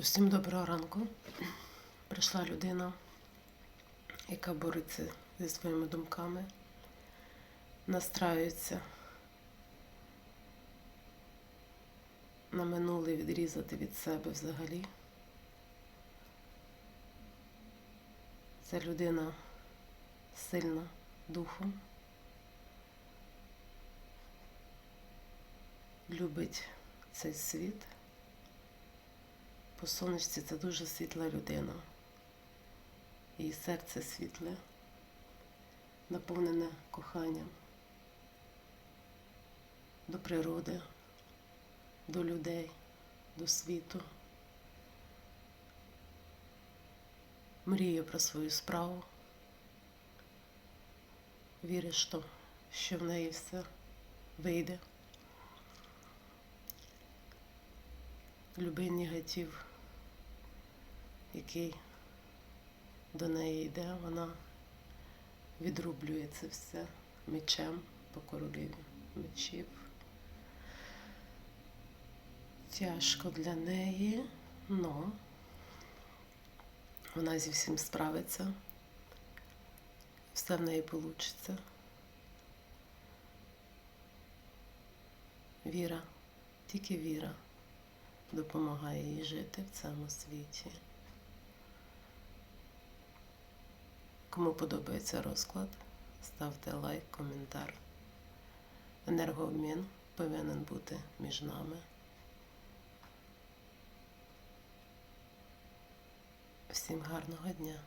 Усім доброго ранку. Прийшла людина, яка бореться зі своїми думками, настраюється на минуле відрізати від себе взагалі. Ця людина сильна духом, любить цей світ. По сонечці це дуже світла людина. Її серце світле, наповнене коханням до природи, до людей, до світу. Мріє про свою справу. Вірить, що, що в неї все вийде. Любий негатив, який до неї йде, вона відрублює це все мечем по королеві мечів. Тяжко для неї, але вона зі всім справиться. Все в неї вийде. Віра, тільки віра допомагає їй жити в цьому світі. Кому подобається розклад, ставте лайк, коментар. Енергообмін повинен бути між нами. Всім гарного дня!